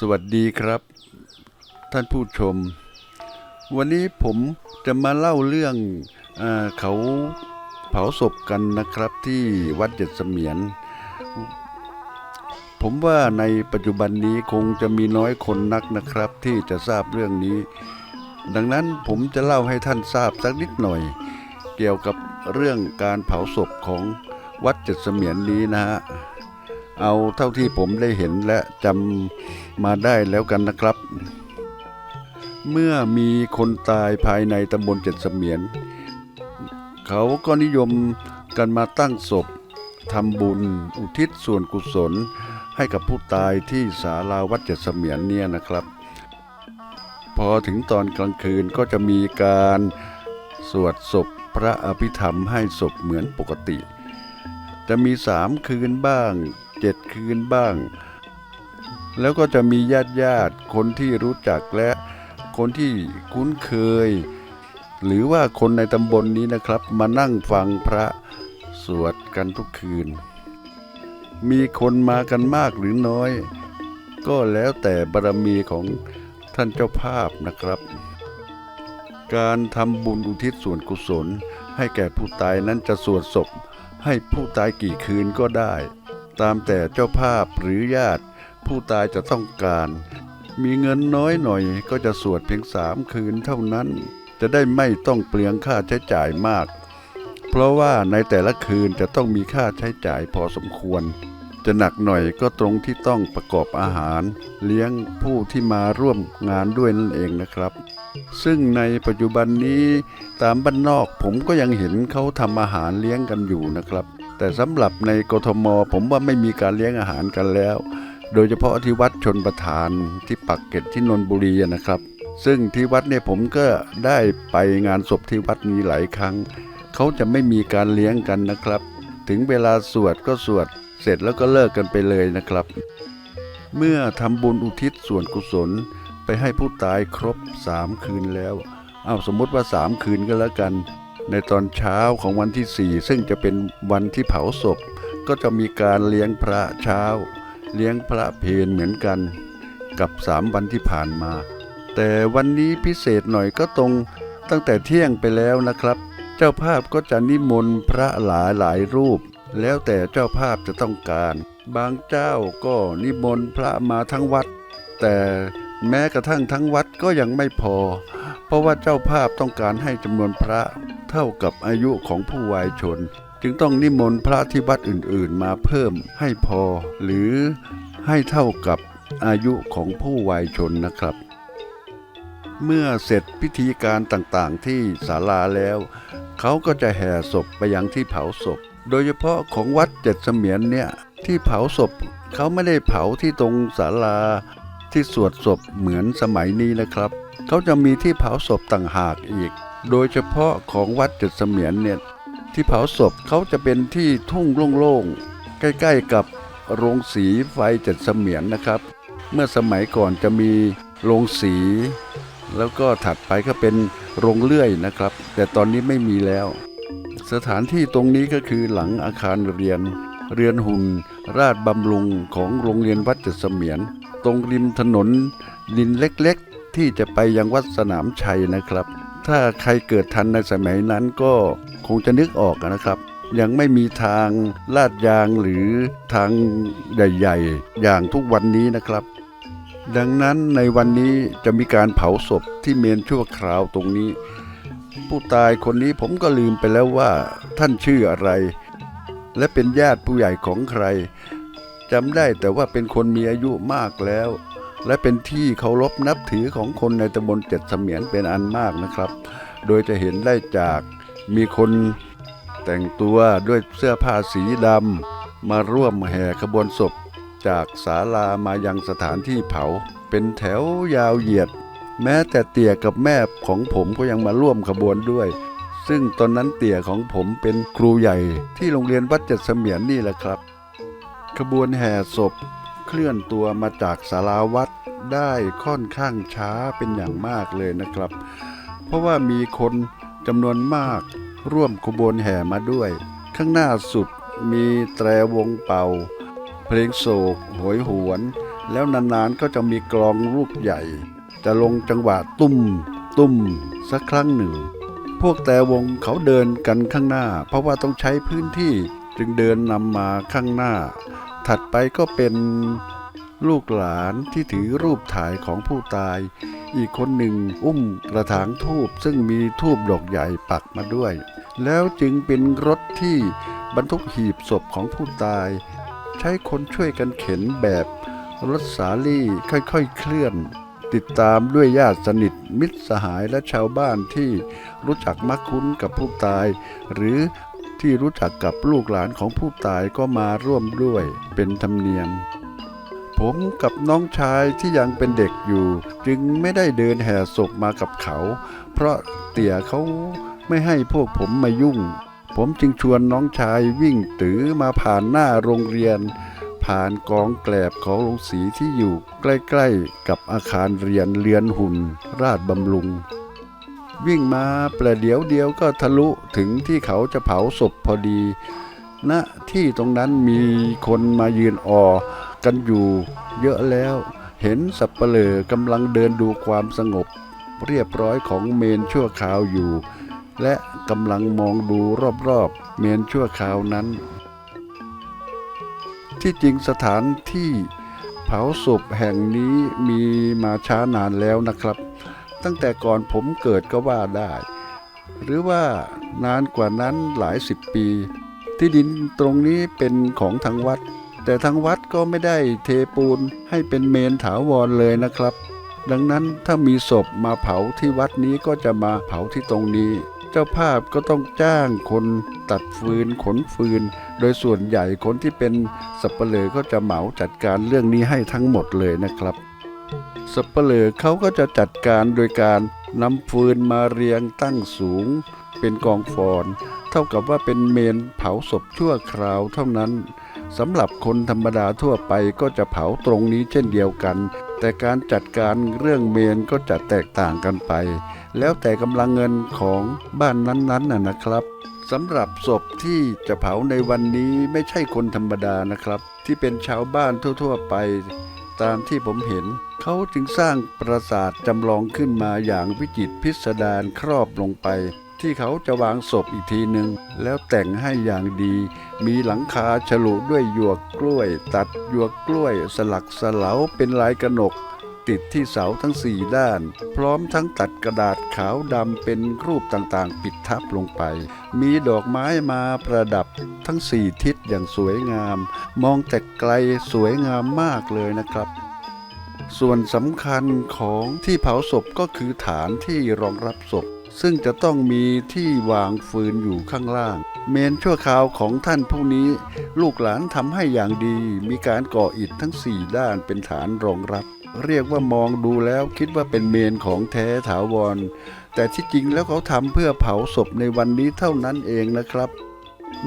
สวัสดีครับ ท่านผู้ชม วันนี้ผมจะมาเล่าเรื่องอเขาเผาศพกันนะครับที่วัดเจ็ดเสมียน ผมว่าในปัจจุบันนี้คงจะมีน้อยคนนักนะครับ ที่จะทราบเรื่องนี้ ดังนั้นผมจะเล่าให้ท่านทราบสักนิดหน่อย เกี่ยวกับเรื่องการเผาศพของวัดเจ็ดเสมียนนี้นะฮะ เอาเท่าที่ผมได้เห็นและจำมาได้แล้วกันนะครับ เมื่อมีคนตายภายในตำบลเจ็ดเสมียน เขาก็นิยมกันมาตั้งศพทำบุญอุทิศส่วนกุศลให้กับผู้ตายที่ศาลาวัดเจ็ดเสมียนเนี่ยนะครับ พอถึงตอนกลางคืนก็จะมีการสวดศพพระอภิธรรมให้ศพเหมือนปกติ จะมีสามคืนบ้าง เจ็ดคืนบ้าง แล้วก็จะมีญาติญาติคนที่รู้จักและคนที่คุ้นเคย หรือว่าคนในตำบลนนี้นะครับ มานั่งฟังพระสวดกันทุกคืน มีคนมากันมากหรือน้อย ก็แล้วแต่บารมีของท่านเจ้าภาพนะครับ การทำบุญอุทิศส่วนกุศล ให้แก่ผู้ตายนั้นจะสวดศพให้ผู้ตายกี่คืนก็ได้ ตามแต่เจ้าภาพหรือญาติ ผู้ตายจะต้องการ มีเงินน้อยหน่อยก็จะสวดเพียงสามคืนเท่านั้น จะได้ไม่ต้องเปลืองค่าใช้จ่ายมาก เพราะว่าในแต่ละคืนจะต้องมีค่าใช้จ่ายพอสมควร จะหนักหน่อยก็ตรงที่ต้องประกอบอาหาร เลี้ยงผู้ที่มาร่วมงานด้วยนั่นเองนะครับ ซึ่งในปัจจุบันนี้ตามบ้านนอกผมก็ยังเห็นเขาทำอาหารเลี้ยงกันอยู่นะครับ แต่สำหรับในกทม ผมว่าไม่มีการเลี้ยงอาหารกันแล้ว โดยเฉพาะที่วัดชนประทานที่ปักเกร็ดที่นนบุรีนะครับ ซึ่งที่วัดเนี่ยผมก็ได้ไปงานศพที่วัดนี้หลายครั้ง เขาจะไม่มีการเลี้ยงกันนะครับ ถึงเวลาสวดก็สวดเสร็จแล้วก็เลิกกันไปเลยนะครับ เมื่อทำบุญอุทิศส่วนกุศลไปให้ผู้ตายครบสามคืนแล้ว เอาสมมติว่าสามคืนก็แล้วกัน ในตอนเช้าของวันที่สี่ซึ่งจะเป็นวันที่เผาศพ ก็จะมีการเลี้ยงพระเช้า เลี้ยงพระเพนเหมือนกัน กับสามวันที่ผ่านมา แต่วันนี้พิเศษหน่อยก็ตรงตั้งแต่เที่ยงไปแล้วนะครับ เจ้าภาพก็จะนิมนต์พระหลายหลายรูป แล้วแต่เจ้าภาพจะต้องการ บางเจ้าก็นิมนต์พระมาทั้งวัด แต่แม้กระทั่งทั้งวัดก็ยังไม่พอ เพราะว่าเจ้าภาพต้องการให้จำนวนพระ เท่ากับอายุของผู้วายชน จึงต้องนิมนต์พระที่วัดอื่นๆ มาเพิ่มให้พอ หรือให้เท่ากับอายุของผู้วายชนนะครับ เมื่อเสร็จพิธีการต่างๆที่ศาลาแล้ว เขาก็จะแห่ศพไปยังที่เผาศพ โดยเฉพาะของวัดเจ็ดเสมียนเนี่ยที่เผาศพเขาไม่ได้เผาที่ตรงศาลาที่สวดศพเหมือนสมัยนี้นะครับ เขาจะมีที่เผาศพต่างหากอีก โดยเฉพาะของวัดจ็ดเสมียนเนี่ยที่เผาศพเขาจะเป็นที่ทุ่งโล่งๆ ใกล้ๆกับโรงสีไฟจ็ดเสมียนนะครับ เมื่อสมัยก่อนจะมีโรงสี แล้วก็ถัดไปก็เป็นโรงเลื่อยนะครับ แต่ตอนนี้ไม่มีแล้ว สถานที่ตรงนี้ก็คือหลังอาคารเรียน เรือนหุ่น ราชบำรุงของโรงเรียนวัดจ็ดเสมียน ตรงริมถนนดินเล็กๆ ที่จะไปยังวัดสนามชัยนะครับ ถ้าใครเกิดทันในสมัยนั้นก็คงจะนึกออกนะครับ ยังไม่มีทางลาดยางหรือทางใหญ่ ๆ อย่างทุกวันนี้นะครับ ดังนั้นในวันนี้จะมีการเผาศพที่เมนชั่วคราวตรงนี้ ผู้ตายคนนี้ผมก็ลืมไปแล้วว่า ท่านชื่ออะไร และเป็นญาติผู้ใหญ่ของใครจำได้แต่ว่าเป็นคนมีอายุมากแล้ว และเป็นที่เคารพนับถือของคนในตำบลเจ็ดเสมียนเป็นอันมากนะครับ โดยจะเห็นได้จากมีคนแต่งตัวด้วยเสื้อผ้าสีดำมาร่วมแห่ขบวนศพ จากศาลามายังสถานที่เผา เป็นแถวยาวเหยียด แม้แต่เตี่ยกับแม่ของผมก็ยังมาร่วมขบวนด้วย ซึ่งตอนนั้นเตี่ยของผมเป็นครูใหญ่ที่โรงเรียนวัดเจ็ดเสมียนนี่แหละครับ ขบวนแห่ศพ ลื่อนตัวมาจากศาลาวัดได้ค่อนข้างช้าเป็นอย่างมากเลยนะครับ เพราะว่ามีคนจำนวนมากร่วมขบวนแห่มาด้วย ข้างหน้าสุดมีแตรวงเป่า เพลงโศกโหยหวน แล้วนานๆก็จะมีกลองลูกใหญ่ จะลงจังหวะตุ้ม ตุ้ม สักครั้งหนึ่ง พวกแต่วงเขาเดินกันข้างหน้า เพราะว่าต้องใช้พื้นที่จึงเดินนำมาข้างหน้า ถัดไปก็เป็นลูกหลานที่ถือรูปถ่ายของผู้ตาย อีกคนหนึ่งอุ้มกระถางทูบซึ่งมีทูบดอกใหญ่ปักมาด้วย แล้วจึงเป็นรถที่บรรทุกหีบศพของผู้ตาย ใช้คนช่วยกันเข็นแบบรถสาลี่ค่อยๆเคลื่อน ติดตามด้วยญาติสนิทมิตรสหายและชาวบ้านที่รู้จักมักคุ้นกับผู้ตาย หรือ ที่รู้จักกับลูกหลานของผู้ตายก็มาร่วมด้วยเป็นธรรมเนียม ผมกับน้องชายที่ยังเป็นเด็กอยู่ จึงไม่ได้เดินแห่ศพมากับเขา เพราะเตี่ยเขาไม่ให้พวกผมมายุ่ง ผมจึงชวนน้องชายวิ่งตือมาผ่านหน้าโรงเรียน ผ่านกองแกลบของโรงสีที่อยู่ใกล้ๆ กับอาคารเรียนเรียนหุ่น ราชบำรุง วิ่งมาประเดี๋ยวเดียวก็ทะลุถึงที่เขาจะเผาศพพอดีณที่ตรงนั้นมีคนมายืนออกันอยู่เยอะแล้ว เห็นสับเปลอกำลังเดินดูความสงบ เรียบร้อยของเมนชั่วคราวอยู่ และกำลังมองดูรอบๆ เมนชั่วคราวนั้น ที่จริงสถานที่เผาศพแห่งนี้มีมาช้านานแล้วนะครับ ตั้งแต่ก่อนผมเกิดก็ว่าได้ หรือว่านานกว่านั้นหลายสิบปี ที่ดินตรงนี้เป็นของทางวัด แต่ทางวัดก็ไม่ได้เทปูนให้เป็นเมนถาวรเลยนะครับ ดังนั้นถ้ามีศพมาเผาที่วัดนี้ก็จะมาเผาที่ตรงนี้ เจ้าภาพก็ต้องจ้างคนตัดฟืนขนฟืน โดยส่วนใหญ่คนที่เป็นสับเปลือก็จะเหมาจัดการเรื่องนี้ให้ทั้งหมดเลยนะครับ สับเปลือเขาก็จะจัดการโดยการนำฟืนมาเรียงตั้งสูง เป็นกองฟอน เท่ากับว่าเป็นเมนเผาศพชั่วคราวเท่านั้นสำหรับคนธรรมดาทั่วไปก็จะเผาตรงนี้เช่นเดียวกัน แต่การจัดการเรื่องเมนก็จะแตกต่างกันไป แล้วแต่กำลังเงินของบ้านนั้นๆน่ะนะครับสำหรับศพที่จะเผาในวันนี้ไม่ใช่คนธรรมดานะครับ ที่เป็นชาวบ้านทั่ว ๆ ไป ตามที่ผมเห็น เขาจึงสร้างปราสาทจำลองขึ้นมาอย่างวิจิตรพิสดารครอบลงไป ที่เขาจะวางศพอีกทีหนึ่งแล้วแต่งให้อย่างดี มีหลังคาฉลุด้วยหยวกกล้วย ตัดหยวกกล้วย สลักสลาเป็นลายกระหนก ติดที่เสาทั้งสี่ด้าน พร้อมทั้งตัดกระดาษขาวดำเป็นรูปต่างๆ ปิดทับลงไป มีดอกไม้มาประดับทั้งสี่ทิศอย่างสวยงาม มองแต่ไกลสวยงามมากเลยนะครับ ส่วนสำคัญของที่เผาศพก็คือฐานที่รองรับศพซึ่งจะต้องมีที่วางฟืนอยู่ข้างล่าง เมนชั่วคราวของท่านผู้นี้ ลูกหลานทำให้อย่างดี มีการก่ออิฐทั้งสี่ด้านเป็นฐานรองรับ เรียกว่ามองดูแล้วคิดว่าเป็นเมนของแท้ถาวร แต่ที่จริงแล้วเขาทำเพื่อเผาศพในวันนี้เท่านั้นเองนะครับ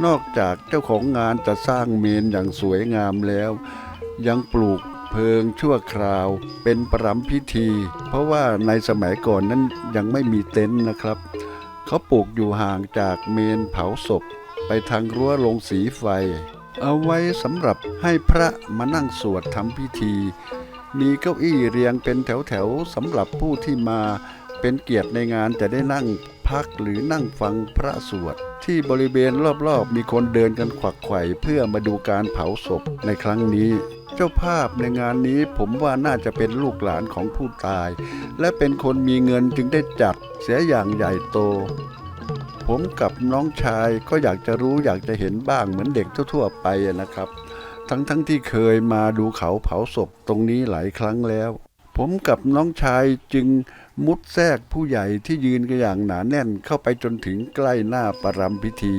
นอกจากเจ้าของงานจะสร้างเมนอย่างสวยงามแล้ว ยังปลูกเพลิงชั่วคราว เป็นประรำพิธี เพราะว่าในสมัยก่อนนั้นยังไม่มีเต็นท์นะครับ เขาปลูกอยู่ห่างจากเมนเผาศพ ไปทางรั้วลงสีไฟ เอาไว้สำหรับให้พระมานั่งสวดทำพิธี มีเก้าอี้เรียงเป็นแถวๆสำหรับผู้ที่มาเป็นเกียรติในงานจะได้นั่งพักหรือนั่งฟังพระสวด ที่บริเวณรอบๆ มีคนเดินกันขวักไขว่เพื่อมาดูการเผาศพในครั้งนี้ เจ้าภาพในงานนี้ผมว่าน่าจะเป็นลูกหลานของผู้ตาย และเป็นคนมีเงินจึงได้จัดเสียอย่างใหญ่โต ผมกับน้องชายก็อยากจะรู้อยากจะเห็นบ้างเหมือนเด็กทั่วๆไปนะครับ ทั้งๆทที่เคยมาดูเขาเผาศพตรงนี้หลายครั้งแล้ว ผมกับน้องชายจึงมุดแทรกผู้ใหญ่ที่ยืนกันอย่างหนาแน่นเข้าไปจนถึงใกล้หน้าประรำพิธี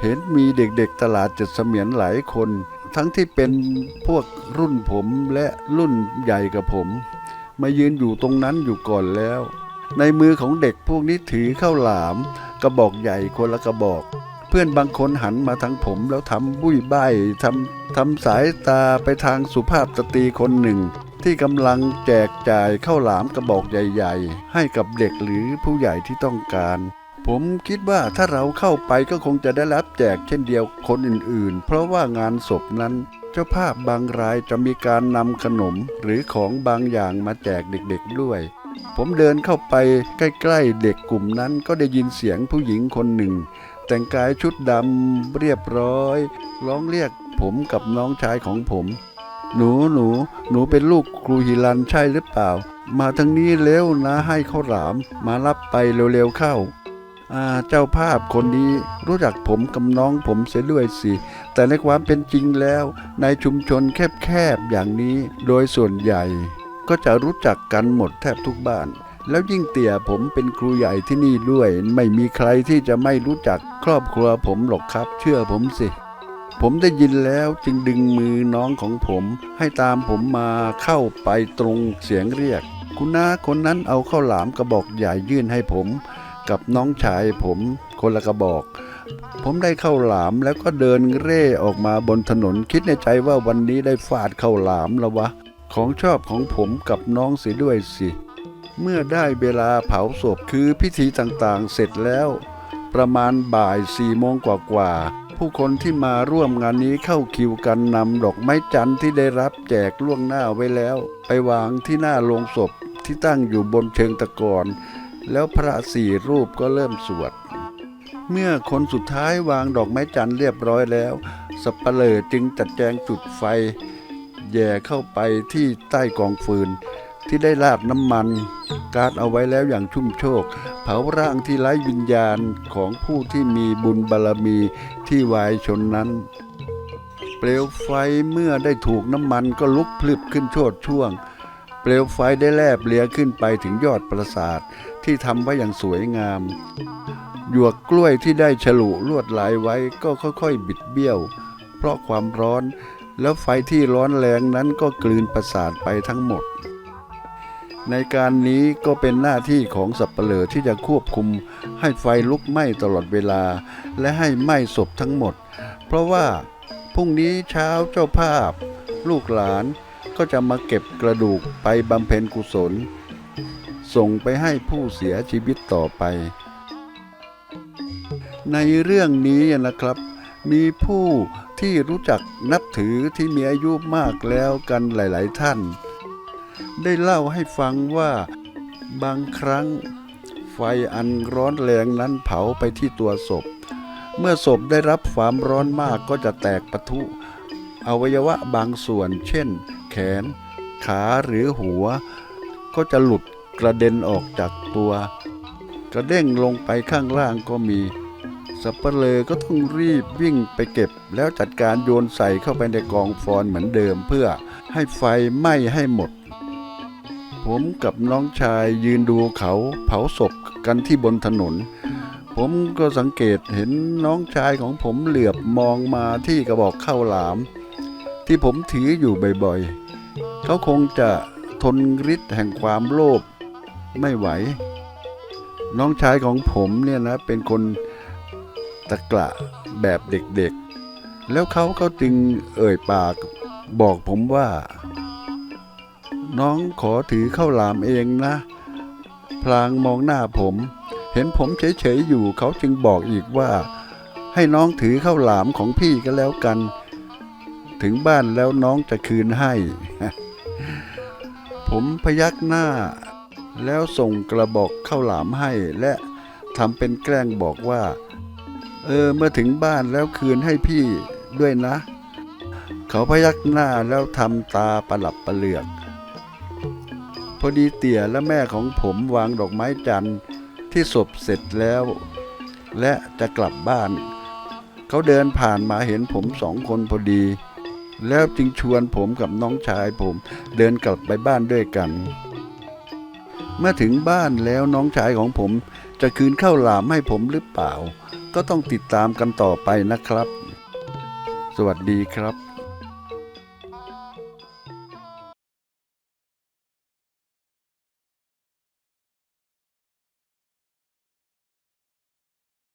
เห็นมีเด็กๆตลาดจ็ดเสมียนหลายคน ทั้งที่เป็นพวกรุ่นผมและรุ่นใหญ่กับผม มายืนอยู่ตรงนั้นอยู่ก่อนแล้ว ในมือของเด็กพวกนี้ถือข้าวหลาม กระบอกใหญ่คนละกระบอก พื่อนบางคนหันมาทางผมแล้วทำบุ้ยใบทำทำสายตาไปทางสุภาพสตรีคนหนึ่ง ที่กำลังแจกจ่ายข้าวหลามกระบอกใหญ่ๆ ให้กับเด็กหรือผู้ใหญ่ที่ต้องการ ผมคิดว่าถ้าเราเข้าไปก็คงจะได้รับแจกเช่นเดียวคนอื่นๆ เพราะว่างานศพนั้น เจ้าภาพบางรายจะมีการนำขนมหรือของบางอย่างมาแจกเด็กๆด้วยผมเดินเข้าไปใกล้ ๆ เด็กกลุ่มนั้นก็ได้ยินเสียงผู้หญิงคนหนึ่ง แต่งกายชุดดำเรียบร้อย ร้องเรียกผมกับน้องชายของผม หนูหนูหนูเป็นลูกครูฮิรันใช่หรือเปล่า มาทางนี้เร็วนะให้ข้าวหลาม มารับไปเร็วๆเข้าอ่าเจ้าภาพคนนี้รู้จักผมกับน้องผมเสียด้วยสิ แต่ในความเป็นจริงแล้ว ในชุมชนแคบๆอย่างนี้ โดยส่วนใหญ่ก็จะรู้จักกันหมดแทบทุกบ้าน แล้วยิ่งเตี่ยผมเป็นครูใหญ่ที่นี่ด้วย ไม่มีใครที่จะไม่รู้จัก ครอบครัวผมหรอกครับ เชื่อผมสิ ผมได้ยินแล้วจึงดึงมือน้องของผมให้ตามผมมาเข้าไปตรงเสียงเรียก คุณน้าคนนั้นเอาข้าวหลามกระบอกใหญ่ยื่นให้ผม กับน้องชายผมคนละกระบอก ผมได้ข้าวหลามแล้วก็เดินเร่ออกมาบนถนนคิดในใจว่าวันนี้ได้ฟาดข้าวหลามแล้ววะ ของชอบของผมกับน้องเสียด้วยสิ เมื่อได้เวลาเผาศพคือพิธีต่างๆ เสร็จแล้ว ประมาณบ่ายสี่โมงกว่าๆผู้คนที่มาร่วมงานนี้เข้าคิวกันนำดอกไม้จันทร์ที่ได้รับแจกล่วงหน้าไว้แล้ว ไปวางที่หน้าโลงศพที่ตั้งอยู่บนเชิงตะกอนแล้วพระสี่รูปก็เริ่มสวด เมื่อคนสุดท้ายวางดอกไม้จันทร์เรียบร้อยแล้วสัปะเลอจึงจัดแจงจุดไฟ แย่เข้าไปที่ใต้กองฟืน ที่ได้ราดน้ำมัน การดเอาไว้แล้วอย่างชุ่มโชคเผาร่างที่ไร้วิญญาณของผู้ที่มีบุญบารมีที่วายชนนั้น เปลวไฟเมื่อได้ถูกน้ำมันก็ลุกพลึบขึ้นโชดช่วง เปลวไฟได้แลบเลียขึ้นไปถึงยอดปราสาทที่ทำไว้อย่างสวยงามหยวกกล้วยที่ได้ฉลุลวดลายไว้ก็ค่อยๆ บิดเบี้ยว เพราะความร้อนแล้วไฟที่ร้อนแรงนั้นก็กลืนประสาทไปทั้งหมด ในการนี้ก็เป็นหน้าที่ของสับเปลือที่จะควบคุม ให้ไฟลุกไหม้ตลอดเวลา และให้ไหม้ศพทั้งหมด เพราะว่าพรุ่งนี้เช้าเจ้าภาพ ลูกหลานก็จะมาเก็บกระดูกไปบำเพ็ญกุศล ส่งไปให้ผู้เสียชีวิตต่อไป ในเรื่องนี้นะครับ มีผู้ที่รู้จักนับถือที่มีอายุมากแล้วกันหลาย ๆ ท่าน ได้เล่าให้ฟังว่าบางครั้งไฟอันร้อนแรงนั้นเผาไปที่ตัวศพ เมื่อศพได้รับความร้อนมากก็จะแตกปะทุ อวัยวะบางส่วน เช่น แขน ขาหรือหัว ก็จะหลุดกระเด็นออกจากตัว กระเด้งลงไปข้างล่างก็มี สับเปลอก็ต้องรีบวิ่งไปเก็บ แล้วจัดการโยนใส่เข้าไปในกองฟอนเหมือนเดิมเพื่อให้ไฟไหม้ให้หมด ผมกับน้องชายยืนดูเขาเผาศพกันที่บนถนน ผมก็สังเกตเห็นน้องชายของผมเหลือบมองมาที่กระบอกข้าวหลาม ที่ผมถืออยู่บ่อยๆ เขาคงจะทนฤทธิ์แห่งความโลภไม่ไหว น้องชายของผมเนี่ยนะเป็นคนตะกละแบบเด็กๆ แล้วเขาก็จึงเอ่ยปากบอกผมว่า น้องขอถือข้าวหลามเองนะ พลางมองหน้าผม เห็นผมเฉยๆอยู่เขาจึงบอกอีกว่า ให้น้องถือข้าวหลามของพี่ก็แล้วกัน ถึงบ้านแล้วน้องจะคืนให้ ผมพยักหน้า แล้วส่งกระบอกข้าวหลามให้และทำเป็นแกล้งบอกว่า เออเมื่อถึงบ้านแล้วคืนให้พี่ด้วยนะ เขาพยักหน้าแล้วทำตาประหลับประเหลือก พอดีเตี่ยและแม่ของผมวางดอกไม้จันทร์ที่ศพเสร็จแล้ว และจะกลับบ้าน เขาเดินผ่านมาเห็นผมสองคนพอดี แล้วจึงชวนผมกับน้องชายผมเดินกลับไปบ้านด้วยกัน เมื่อถึงบ้านแล้วน้องชายของผมจะคืนข้าวหลามให้ผมหรือเปล่า ก็ต้องติดตามกันต่อไปนะครับ สวัสดีครับ